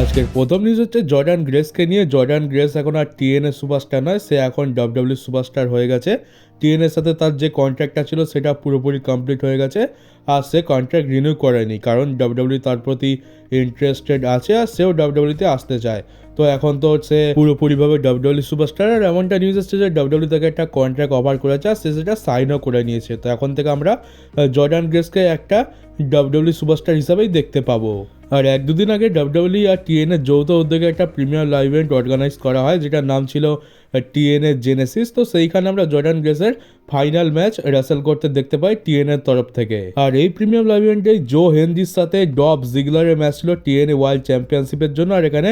আজকের প্রথম নিউজ হচ্ছে জর্ডান গ্রেসকে নিয়ে। জর্ডান গ্রেস এখন আর টিএনএ সুপারস্টার নয়, সে এখন ডাব্লিউডাব্লিউ সুপারস্টার হয়ে গেছে। টিএনএর সাথে তার যে কন্ট্রাক্টটা ছিল, সেটা পুরোপুরি কমপ্লিট হয়ে গেছে। আর সে কন্ট্রাক্ট রিনিউ করেনি, কারণ ডাব্লিউডাব্লিউ তার প্রতি ইন্টারেস্টেড আছে আর সেও ডাব্লিউডাব্লিউতে আসতে চায়। তো এখন তো সে পুরোপুরিভাবে ডাব্লিউডাব্লিউ সুপারস্টার আর এমনটা নিউজ এসছে যে ডাব্লিউডাব্লিউ তাকে একটা কন্ট্রাক্ট অফার করেছে আর সে সেটা সাইনও করে নিয়েছে। তো এখন থেকে আমরা জর্ডান গ্রেসকে একটা ডাব্লিউডাব্লিউ সুপারস্টার হিসাবেই দেখতে পাবো। আর এক দুদিন আগে ডাব্লিউডাব্লিউ আর টিএনএ যৌথ উদ্যোগে একটা প্রিমিয়ার লাইভ ইভেন্ট অর্গানাইজ করা হয়, যেটার নাম ছিল টিএনএ জেনেসিস তো সেইখানে আমরা জর্ডান গ্রেসের ফাইনাল ম্যাচ রেসেল করতে দেখতে পাই টিএনএর তরফ থেকে। আর এই প্রিমিয়াম লাইভ ইভেন্টে জো হেনরির সাথে ডব জিগলারের ম্যাচ ছিল টিএনএ ওয়ার্ল্ড চ্যাম্পিয়নশিপের জন্য, আর এখানে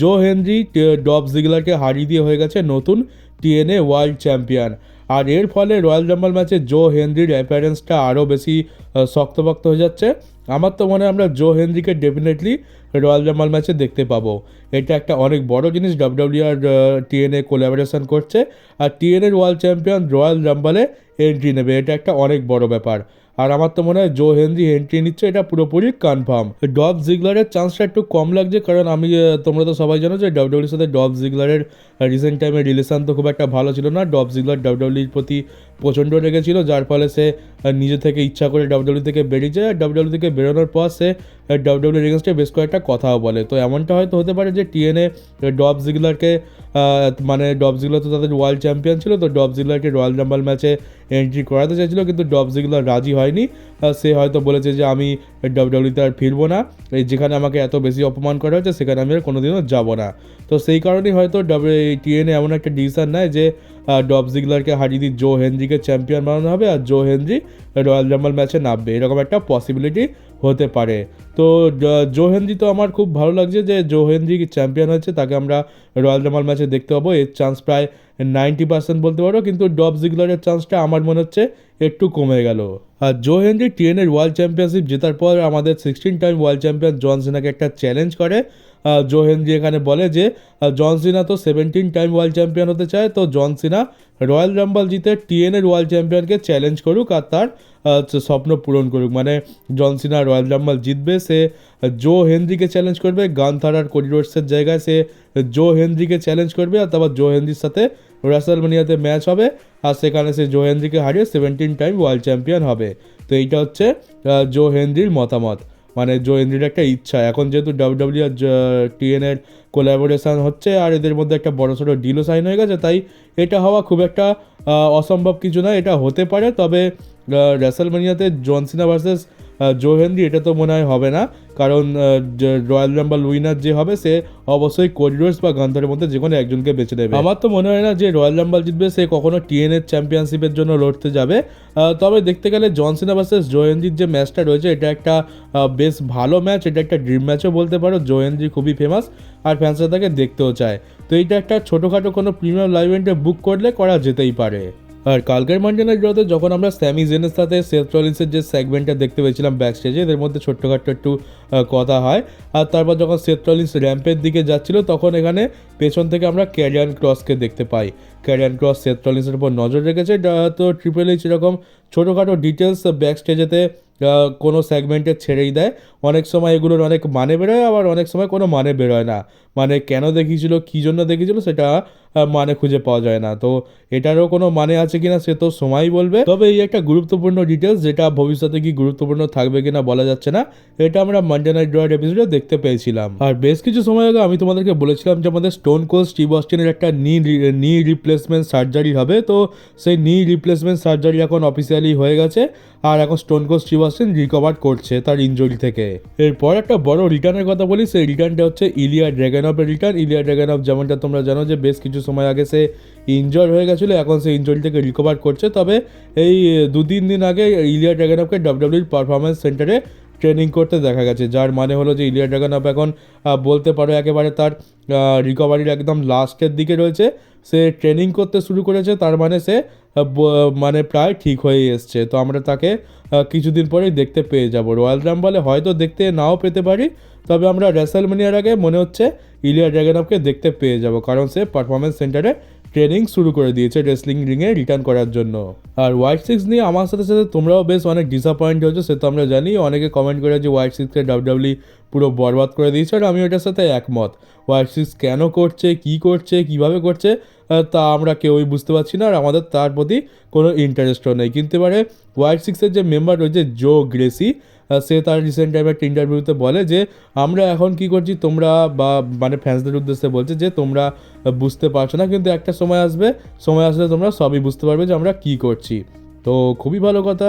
জো হেনরি ডব জিগলারকে হারিয়ে দিয়ে হয়ে গেছে নতুন টিএনএ ওয়ার্ল্ড চ্যাম্পিয়ন আর এর ফলে রয়্যাল রাম্বল ম্যাচে জো হেনরির অ্যাপিয়ারেন্সটা আরও বেশি শক্তপোক্ত হয়ে যাচ্ছে। আমার তো মনে হয় আমরা জো হেনরিকে ডেফিনেটলি রয়্যাল রাম্বল ম্যাচে দেখতে পাবো। এটা একটা অনেক বড় জিনিস ডাব্লিউডাব্লিউ আর টিএনএ কোলাবোরেশন করছে। আর টিএনএ ওয়ার্ল্ড চ্যাম্পিয়ন রয়্যাল রাম্বলে এন্ট্রি নেবে। এটা একটা অনেক বড় ব্যাপার। আর আমার তো মনে হয় জো হেনরি এন্ট্রি নিচ্ছে, এটা পুরোপুরি কনফার্ম ডব জিগলারের চান্সটা একটু কম লাগছে, কারণ আমি তোমরা তো সবাই জানো যে ডাব্লিউডাব্লিউর সাথে ডব জিগলারের রিসেন্ট টাইমে রিলেশন তো খুব একটা ভালো ছিল না। ডব জিগলার ডাব্লিউডাব্লিউর প্রতি প্রচণ্ড রেগেছিল যার ফলে সে নিজে থেকে ইচ্ছা করে ডাব্লিউডাব্লিউ থেকে বেরিয়ে যায় আর ডাব্লিউডাব্লিউ থেকে বেরোনোর পর সে ডাব্লিউডাব্লিউ এগেনস্টে বেশ কয়েকটা কথাও বলে। তো এমনটা হয়তো হতে পারে যে টিএনএ ডব জিগলারকে মানে ডব জিগলার তো তাদের ওয়ার্ল্ড চ্যাম্পিয়ন ছিল, তো ডব জিগলারকে রয়্যাল রাম্বল ম্যাচে এন্ট্রি করাতে চাইছিল কিন্তু ডব জিগলার রাজি হয়নি। সে হয়তো বলেছে যে আমি ডাব্লিউডাব্লিউতে আর ফিরবো না। এই যেখানে আমাকে এত বেশি অপমান করা হয়েছে, সেখানে আমি আর কোনোদিনও যাব না। তো সেই কারণেই হয়তো ডাব্লিউ টিএনএ এমন একটা ডিসিশন নেয় যে ডব জিগলারকে হারিয়ে দিয়ে জো হেনরিকে চ্যাম্পিয়ন বানানো হবে আর জো হেনরি রয়্যাল রাম্বল ম্যাচে নামবে। এরকম একটা পসিবিলিটি হতে পারে। তো জো হেনরি তো আমার খুব ভালো লাগছে যে জো হেনরি চ্যাম্পিয়ন হচ্ছে তাকে আমরা রয়্যাল রাম্বল ম্যাচে দেখতে পাবো। এর চান্স প্রায় নাইনটি পার্সেন্ট বলতে পারো, কিন্তু ডব জিগলারের চান্সটা আমার মনে হচ্ছে একটু কমে গেল। আর জো হেনরি টিএনের ওয়ার্ল্ড চ্যাম্পিয়নশিপ জেতার পর আমাদের sixteen time world champion John সিনাকে একটা চ্যালেঞ্জ করে। জো হেনরি এখানে বলে যে জন সিনা তো সেভেন্টিন টাইম ওয়ার্ল্ড চ্যাম্পিয়ন হতে চায়, তো জন সিনা রয়্যাল রাম্বল জিতে টিএনের ওয়ার্ল্ড চ্যাম্পিয়নকে চ্যালেঞ্জ করুক আর তার স্বপ্ন পূরণ করুক। মানে জন সিনা রয়্যাল রাম্বল জিতবে, সে জো হেনরিকে চ্যালেঞ্জ করবে, গান থারার করিডোর্সের জায়গায় সে জো হেনরিকে চ্যালেঞ্জ করবে আর তারপর জো হেনরির সাথে রাসেলমানিয়াতে ম্যাচ হবে, আর সেখানে সে জো হেনরিকে হারিয়ে সেভেন্টিন টাইম ওয়ার্ল্ড চ্যাম্পিয়ন হবে। তো এইটা হচ্ছে জো হেনরির মতামত। মানে জো হেনরির একটা ইচ্ছা। এখন যেহেতু ডাব্লিউডাব্লিউ আর টিএনের কোলাবোরেশন হচ্ছে, আর এদের মধ্যে একটা বড় সড়ো ডিলও সাইন হয়ে গেছে, তাই এটা হওয়া খুব একটা অসম্ভব কিছু না, এটা হতে পারে। তবে রেসেলমানিয়াতে John Cena versus Joe Henry এটা তো মনে হয় হবে না। কারণ রয়্যাল রাম্বল উইনার যে হবে সে অবশ্যই করিডোর্স বা গান্ধারের মধ্যে যে কোনো একজনকে বেছে নেবে। আমার তো মনে হয় না যে রয়্যাল রাম্বল জিতবে সে কখনো টিএনএর চ্যাম্পিয়নশিপের জন্য লড়তে যাবে। তবে দেখতে গেলে জনসিনা ভার্সেস জোয়েন্দ্রির যে ম্যাচটা রয়েছে এটা একটা বেশ ভালো ম্যাচ এটা একটা ড্রিম ম্যাচও বলতে পারো। জোয়েন্দ্রি খুবই ফেমাস আর ফ্যান্সরা তাকে দেখতেও চায়। তো এইটা একটা ছোটোখাটো কোনো প্রিমিয়াম লাইভ ইভেন্টে বুক করলে করা যেতেই পারে। আর কালকের মানডে নাইট ড্রতে যখন আমরা স্যামি জেনের সাথে সেথ রলিন্সের যে সেগমেন্টটা দেখতে পেয়েছিলাম ব্যাক স্টেজে এদের মধ্যে ছোট্টখাট্ট একটু কথা হয়। আর তারপর যখন সেথ রলিন্স র্যাম্পের দিকে যাচ্ছিল, তখন এখানে পেছন থেকে আমরা ক্যারিয়ান ক্রসকে দেখতে পাই। ক্যারিয়ান ক্রস সেথ রলিন্সের উপর নজর রেখেছে। তো ট্রিপল এইচ এরকম ছোটোখাটো ডিটেলস ব্যাক স্টেজেতে কোনো সেগমেন্টে ছেড়েই দেয়। অনেক সময় এগুলোর অনেক মানে বেরোয়, আবার অনেক সময় কোনো মানে বেরোয় না। মানে কেন দেখিয়েছিল, কী জন্য দেখিয়েছিল, সেটা মানে খুঁজে পাওয়া যায় না। তো এটারও কোনো মানে আছে কিনা, সে তো সময়ই বলবে। তবে এই একটা গুরুত্বপূর্ণ ডিটেলস যেটা ভবিষ্যতে কি গুরুত্বপূর্ণ থাকবে কিনা বলা যাচ্ছে না, এটা আমরা মানডে নাইট ড্রয়ের এপিসোডে দেখতে পেয়েছিলাম। আর বেশ কিছু সময় আগে আমি তোমাদেরকে বলেছিলাম যে আমাদের স্টোন কোল স্টিভ অস্টিনের একটা নি নি রিপ্লেসমেন্ট সার্জারি হবে। তো সেই নি রিপ্লেসমেন্ট সার্জারি এখন অফিসিয়ালি হয়ে গেছে। আর এখন stone cold Steve Austin recover করছে তার ইনজুরি থেকে। এরপর একটা বড় রিটার্নের কথা বলি, সেই রিটার্নটা হচ্ছে ইলিয়া ড্র্যাগনপের রিটার্ন ইলিয়া ড্র্যাগনপ যেমনটা তোমরা জানো যে বেশ কিছু সময় আগে সে ইনজয় হয়ে গেছিল, এখন সে ইনজুরি থেকে রিকভার করছে। তবে এই দু তিন দিন আগে ইলিয়া ড্র্যাগনপকে ডাব্লিউডাব্লিউর পারফরমেন্স সেন্টারে ট্রেনিং করতে দেখা গেছে, যার মানে হলো যে ইলিয়া ড্রাগনপ এখন বলতে পারো একেবারে তার রিকভারির একদম লাস্টের দিকে রয়েছে। সে ট্রেনিং করতে শুরু করেছে, তার মানে সে মানে প্রায় ঠিক হয়ে এসছে। তো আমরা তাকে কিছুদিন পরেই দেখতে পেয়ে যাব। রয়্যাল রাম্বলে হয়তো দেখতে নাও পেতে পারি, তবে আমরা রেসেলমেনিয়ার আগে মনে হচ্ছে ইলিয়া ড্রাগনপকে দেখতে পেয়ে যাব, কারণ সে পারফরমেন্স সেন্টারে ট্রেনিং শুরু করে দিয়েছে রেসলিং রিংয়ে রিটার্ন করার জন্য। আর হোয়াইট সিক্স নিয়ে আমার সাথে সাথে তোমরাও বেশ অনেক ডিসঅ্যাপয়েন্ট হয়েছো, সে তো আমরা জানি। অনেকে কমেন্ট করে যে হোয়াইট সিক্সকে ডাব্লিউডাব্লিউ পুরো বরবাদ করে দিয়েছে, আর আমি ওটার সাথে একমত। ওয়াই সিক্স কেন করছে, কি করছে, কীভাবে করছে তা আমরা কেউই বুঝতে পারছি না, আর আমাদের তার প্রতি কোনো ইন্টারেস্টও নেই। কিন্তু এবারে ওয়াই সিক্সের যে মেম্বার রয়েছে জো গ্রেসি সে তার রিসেন্ট টাইমে একটা ইন্টারভিউতে বলে যে, আমরা এখন কি করছি? তোমরা বা মানে ফ্যান্সদের উদ্দেশ্যে বলছে যে, তোমরা বুঝতে পারছ না, কিন্তু একটা সময় আসবে, সময় আসলে তোমরা সবই বুঝতে পারবে যে, আমরা কি করছি। তো খুবই ভালো কথা।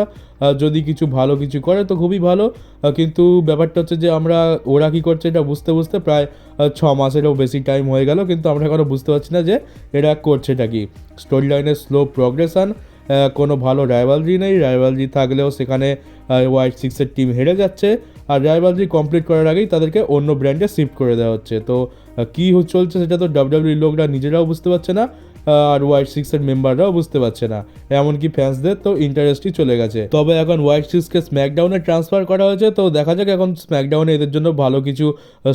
যদি কিছু ভালো কিছু করে, তো খুবই ভালো। কিন্তু ব্যাপারটা হচ্ছে যে, আমরা, ওরা কি করছে এটা বুঝতে বুঝতে প্রায় ছ মাসেরও বেশি টাইম হয়ে গেল, কিন্তু আমরা এখনও বুঝতে পারছি না যে, এরা করছেটা কি। স্টোরি লাইনের স্লো প্রোগ্রেশন কোনো ভালো রাইভালজি নেই। রাইভালরি থাকলেও সেখানে ওয়াইট সিক্সের টিম হেরে যাচ্ছে। আর রাইভালজি কমপ্লিট করার আগেই তাদেরকে অন্য ব্র্যান্ডে শিফট করে দেওয়া হচ্ছে। তো কী চলছে সেটা তো ডাব্লিউডাব্লিউ লোকরা নিজেরাও বুঝতে পারছে না আর ওয়াইট সিক্সের মেম্বাররাও বুঝতে পারছে না। এমনকি ফ্যান্সদের তো ইন্টারেস্টই চলে গেছে। তবে এখন হোয়াইট সিক্সকে স্ম্যাকডাউনে ট্রান্সফার করা হয়েছে। তো দেখা যাক এখন স্ম্যাকডাউনে এদের জন্য ভালো কিছু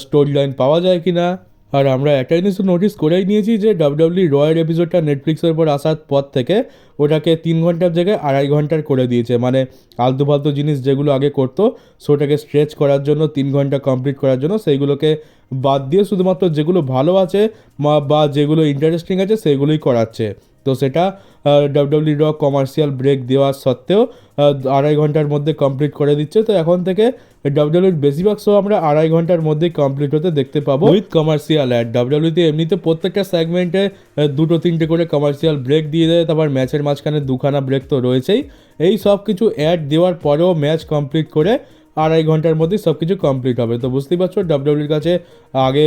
স্টোরি লাইন পাওয়া যায় কি না আর আমরা একটা জিনিস নোটিস করেই নিয়েছি যে ডাব্লিউডাব্লিউ রয়্যাল এপিসোডটা নেটফ্লিক্সের উপর আসার পর থেকে ওটাকে তিন ঘণ্টার জায়গায় আড়াই ঘণ্টার করে দিয়েছে। মানে আলতু ফালতু জিনিস যেগুলো আগে করতো শোটাকে স্ট্রেচ করার জন্য, তিন ঘণ্টা কমপ্লিট করার জন্য, সেইগুলোকে বাদ দিয়ে শুধুমাত্র যেগুলো ভালো আছে, বা যেগুলো ইন্টারেস্টিং আছে সেগুলোই করাচ্ছে। তো সেটা ডাব্লিউডাব্লিউ র কমার্শিয়াল ব্রেক দেওয়ার সত্ত্বেও আড়াই ঘণ্টার মধ্যে কমপ্লিট করে দিচ্ছে। তো এখন থেকে ডাব্লিউডাব্লিউর বেশিরভাগ শো আমরা আড়াই ঘণ্টার মধ্যেই কমপ্লিট হতে দেখতে পাবো। উইথ কমার্শিয়াল অ্যাড ডাব্লিউডাব্লিউতে এমনিতে প্রত্যেকটা সেগমেন্টে দুটো, তিনটে করে কমার্শিয়াল ব্রেক দিয়ে দেয়। তারপর ম্যাচের মাঝখানে দুখানা ব্রেক তো রয়েছেই। এই সব কিছু অ্যাড দেওয়ার পরেও ম্যাচ কমপ্লিট করে আড়াই ঘণ্টার মধ্যেই সব কিছু কমপ্লিট হবে। তো বুঝতেই পারছ ডাব্লিউডাব্লিউর কাছে আগে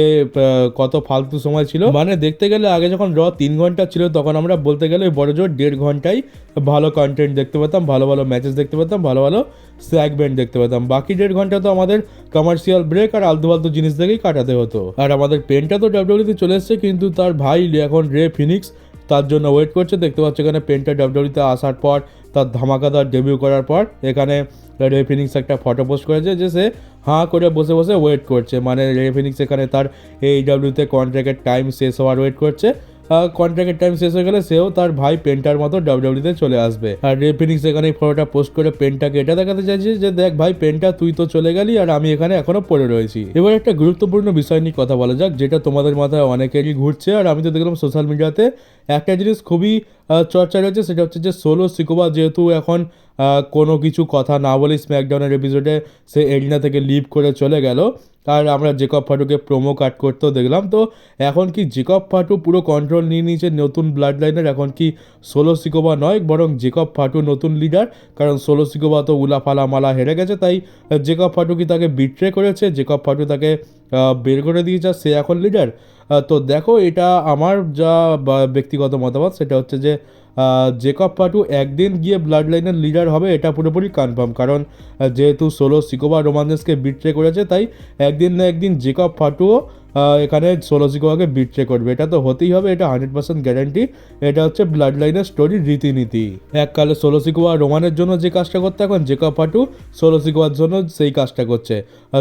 কত ফালতু সময় ছিল। মানে দেখতে গেলে আগে যখন র তিন ঘণ্টা ছিল, তখন আমরা বলতে গেলে বড় জোর দেড় ঘন্টায় ভালো কন্টেন্ট দেখতে পেতাম, ভালো ভালো ম্যাচেস দেখতে পেতাম, ভালো ভালো সেগমেন্ট দেখতে পেতাম। বাকি দেড় ঘণ্টা তো আমাদের কমার্শিয়াল ব্রেক আর আলতু ফালতু জিনিস দেখেই কাটাতে হতো। আর আমাদের পেনটা তো ডাব্লিউডিতে চলে এসছে, কিন্তু তার ভাই এখন রে ফিনিক্স তার জন্য ওয়েট করছে। দেখতে পাচ্ছ এখানে পেনটা ডাব্লিউডিতে আসার পর, তার ধামাকাদার ডেবিউ করার পর, এখানে রে ফিনিক্স একটা ফটো পোস্ট করেছে যে সে হাঁ করে বসে বসে ওয়েট করছে। মানে রে ফিনিক্স এখানে তার এই ডাব্লিউতে কন্ট্রাক্টের টাইম শেষ হওয়ার ওয়েট করছে। কন্ট্রাক্টের টাইম শেষ হয়ে গেলে সেও তার ভাই পেন্টার মতো ডাব্লিউডিতে চলে আসবে। আর ফিনিক্স এখানে ফটোটা পোস্ট করে পেনটাকে এটা দেখাতে চাইছে যে, দেখ ভাই পেনটা তুই তো চলে গেলি আর আমি এখানে এখনও পড়ে রয়েছি। এবার একটা গুরুত্বপূর্ণ বিষয় নিয়ে কথা বলা যাক, যেটা তোমাদের মাথায় অনেকেরই ঘুরছে। আর আমি তো দেখলাম সোশ্যাল মিডিয়াতে একটা জিনিস খুবই চর্চা রয়েছে, সেটা হচ্ছে যে সোলো সিকোবা যেহেতু এখন কোনো কিছু কথা না বলে স্ম্যাকডাউনের এপিসোডে সে এরিনা থেকে লিভ করে চলে গেল। আর আমরা জেকব ফাটুকে প্রোমো কাট করতেও দেখলাম। তো এখন কি জেকব ফাটু পুরো কন্ট্রোল নিয়ে নিয়েছে নতুন ব্লাড লাইনের এখন কি সোলো সিকোবা নয়, বরং জেকব ফাটু নতুন লিডার কারণ সোলো সিকোবা তো উলাফালা মালা হেরে গেছে, তাই জেকব ফাটু কি তাকে বিট্রে করেছে? জেকব ফাটু তাকে বের করে দিয়েছে, সে এখন লিডার তো দেখো, এটা আমার যা ব্যক্তিগত মতামত, সেটা হচ্ছে যে জেকব পাটু একদিন গিয়ে ব্লাড লাইনের লিডার হবে, এটা পুরোপুরি কনফার্ম কারণ যেহেতু সোলো সিকোবা রোমানদেসকে বিট্রে করেছে, তাই একদিন না একদিন জেকব পাটুও এখানে সোলো সিকোবাকে বিট্রে করবে। এটা তো হতেই হবে, এটা হান্ড্রেড পার্সেন্ট গ্যারান্টি এটা হচ্ছে ব্লাড লাইনের স্টোরির রীতিনীতি। এককালে সোলো সিকোয়া রোমানের জন্য যে কাজটা করতে, এখন জেকব পাটু সোলো সিকোয়ার জন্য সেই কাজটা করছে।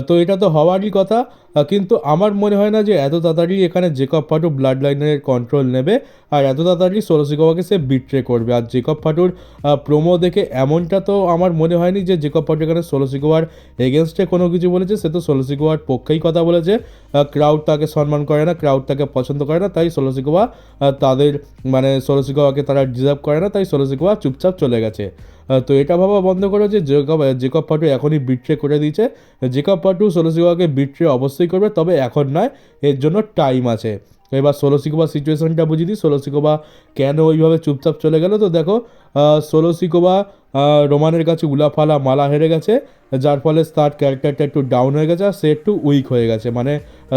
তো এটা তো হওয়ারই কথা। কিন্তু আমার মনে হয় না যে এত তাড়াতাড়ি এখানে জেকব ফাটু ব্লাড লাইনের কন্ট্রোল নেবে, আর এত তাড়াতাড়ি সোলসিকোভাকে সে বিট্রে করবে। আর জেকব ফাটুর প্রোমো দেখে এমনটা তো আমার মনে হয়নি যে জেকব ফাটু এখানে সোলসিকোভার এগেনস্টে কোনো কিছু বলেছে, সে তো সোলসিকোভার পক্ষেই কথা বলেছে। ক্রাউড তাকে সম্মান করে না ক্রাউড তাকে পছন্দ করে না, তাই সোলসিকোভা তাদের মানে সোলসিকোভাকে তারা ডিজার্ভ করে না, তাই সোলসিকোভা চুপচাপ চলে গেছে। তো এটা ভাবা বন্ধ করো যে জেকব জেকব পাটু এখনই বিট্রে করে দিয়েছে। জেকব পাটু সোলসিকোভাকে বিট্রে অবশ্যই করবে, তবে এখন নয়, এর জন্য টাইম আছে। এবার সোলোসিকোবা সিচুয়েশনটা বুঝিয়ে দিই। সোলোসিকোবা কেন ওইভাবে চুপচাপ চলে গেল? তো দেখো সোলোসিকোবা রোমানের কাছে উলাফালা মালা হেরে গেছে, যার ফলে তার ক্যারেক্টারটা একটু ডাউন হয়ে গেছে, আর সে একটু উইক হয়ে গেছে। মানে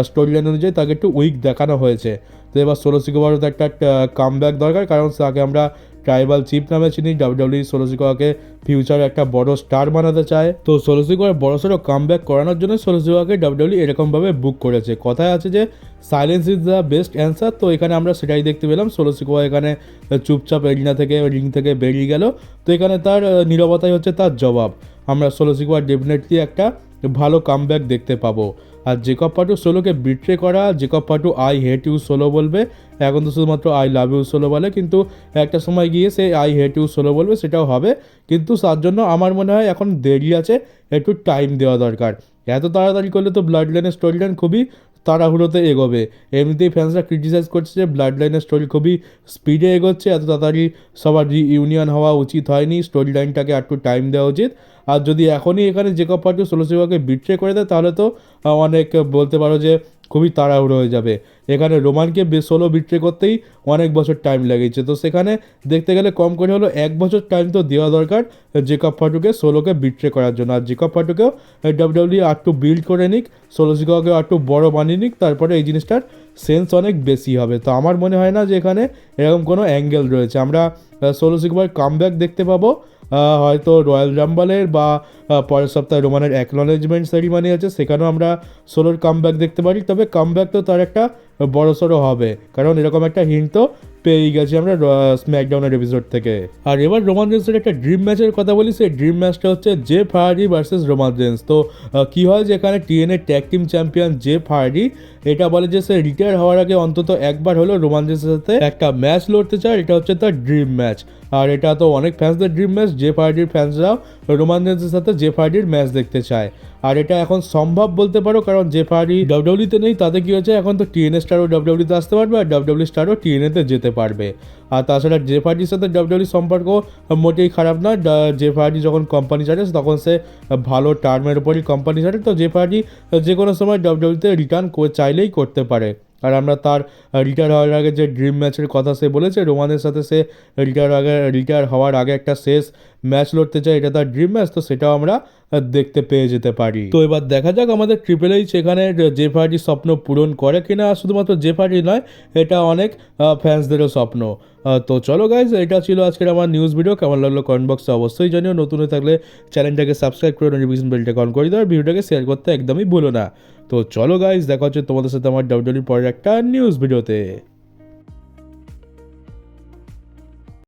স্টোরি লাইন অনুযায়ী তাকে একটু উইক দেখানো হয়েছে। তো এবার সোলোসিকোবারও তো একটা কাম ব্যাক দরকার, কারণ তাকে আমরা ট্রাইবাল চিফ নামে চিনি ডাব্লিউডাব্লিউ সোলোসিকোয়াকে ফিউচারে একটা বড় স্টার বানাতে চায়। তো সোলোসিকোয়ার বড় সড়ো কাম করানোর জন্য সোলোসিকোয়াকে ডাব্লিউডাব্লিউ এরকমভাবে বুক করেছে। কথায় আছে যে silence is the best answer তো এখানে আমরা সেটাই দেখতে পেলাম। সোলোসিকোয়া এখানে চুপচাপ এরিনা থেকে, রিং থেকে বেরিয়ে গেল। তো এখানে তার নীরবতাই হচ্ছে তার জবাব। আমরা সোলোসিকোয়া ডেফিনেটলি একটা ভালো কামব্যাক দেখতে পাবো। আর জেকব পাটু সোলোকে বিট্রে করা Jacob Fatu I hate you Solo বলবে। এখন তো শুধুমাত্র আই লাভ ইউ সোলো বলে, কিন্তু একটা সময় গিয়ে সে আই হেট ইউ সোলো বলবে, সেটাও হবে। কিন্তু তার জন্য আমার মনে হয় এখন দেরি আছে, একটু টাইম দেওয়া দরকার। এত তাড়াতাড়ি করলে তো ব্লাড লাইনের স্টোরি লাইন খুবই তাড়াহুড়োতে এগোবে। এমনিতেই ফ্যান্সরা ক্রিটিসাইজ করছে যে ব্লাড লাইনের স্টোরি খুবই স্পিডে এগোচ্ছে, এত তাড়াতাড়ি সবার ইউনিয়ন হওয়া উচিত হয়নি স্টোরি লাইনটাকে একটু টাইম দেওয়া উচিত। আর যদি এখনই এখানে জেকব পার্টি ষোলো সেবাকে বিট্রে করে দেয়, তাহলে তো অনেক বলতে পারো যে খুবই তাড়াহুড়ো হয়ে যাবে। এখানে রোমানকে সোলো বিট্রে করতেই অনেক বছর টাইম লেগেছে। তো সেখানে দেখতে গেলে কম করে হলো এক বছর টাইম তো দেওয়া দরকার জেকব ফাটুকে সোলোকে বিট্রে করার জন্য। আর জেকব ফাটুকেও ডাব্লিউডাব্লিউ আর একটু বিল্ড করে নিক সোলো সিকাকে আর একটু বড় বানিয়ে নিক, তারপরে এই জিনিসটার সেন্স অনেক বেশি হবে। তো আমার মনে হয় না যে এখানে এরকম কোনো অ্যাঙ্গেল রয়েছে। আমরা সোলো সিকবার কামব্যাক দেখতে পাবো। হয়তো রয়্যাল রাম্বালের বা পরের সপ্তাহে রোমানের অ্যাকনলেজমেন্ট সেরিমানি আছে, সেখানেও আমরা সোলোর কামব্যাক দেখতে পারি। তবে কামব্যাক তো তার একটা বড় সড়ো হবে। কারণ এরকম একটা হিন্ট তো পেয়েই গেছি আমরা স্ম্যাকডাউনের এপিসোড থেকে। আর এবার রোমান রেন্সের একটা ড্রিম ম্যাচের কথা বলি, সেই ড্রিম ম্যাচটা হচ্ছে জে ফার্ডি ভার্সেস রোমান রেন্স তো কি হয় যে এখানে টিএনএ ট্যাগ টিম চ্যাম্পিয়ন জে ফার্ডি এটা বলে যে সে রিটায়ার হওয়ার আগে অন্তত একবার হলো রোমান রেন্সের সাথে একটা ম্যাচ লড়তে চায়, এটা হচ্ছে তার ড্রিম ম্যাচ আর এটা তো অনেক ফ্যান্সদের ড্রিম ম্যাচ জে ফার্ডির ফ্যান্সরাও রোমান রেন্সের সাথে জে ফার্ডির ম্যাচ দেখতে চায়। আর এটা এখন সম্ভব বলতে পারো, কারণ যে ফার্ডি ডাব্লিউডিতে নেই, তাতে কি হয়েছে? এখন তো টিএনএ স্টারও ডাব্লিউডিতে আসতে পারবে, আর ডাব্লিউডি স্টারও টিএনএতে যেতে পারবে। আর তাছাড়া জে ফার্ডির সাথে ডাব্লিউডি সম্পর্ক মোটেই খারাপ না জে ফার্ডি যখন কোম্পানি ছাড়ে, তখন সে ভালো টার্মের উপরই কোম্পানি ছাড়ে, তো জে ফার্ডি যে কোনো সময় ডাব্লিউডিতে রিটার্ন চাইলেই করতে পারে। আর আমরা তার রিটায়ার হওয়ার আগে যে ড্রিম ম্যাচের কথা সে বলেছে, রোমানের সাথে সে রিটায়ার আগে রিটায়ার হওয়ার আগে একটা শেষ ম্যাচ লড়তে চায়, এটা তার ড্রিম ম্যাচ তো সেটাও আমরা দেখতে পেয়ে যেতে পারি। তো এবার দেখা যাক আমাদের ট্রিপল এইচ এখানে পার্টি স্বপ্ন পূরণ করে কিনা, শুধুমাত্র পার্টি নয়, এটা অনেক ফ্যান্সদেরও স্বপ্ন। তো চলো গাইজ এটা ছিল আজকের আমার নিউজ ভিডিও কেমন লাগল কমেন্ট বক্সে অবশ্যই জানিও, নতুন হয়ে থাকলে চ্যানেলটাকে সাবস্ক্রাইব করে নোটিফিকেশন বেলটাকে অন করে দাও, আর ভিডিওটাকে শেয়ার করতে একদমই ভুলো না। তো চলো গাইজ দেখা হচ্ছে তোমাদের সাথে আমার ডাউডলি পরের একটা নিউজ ভিডিওতে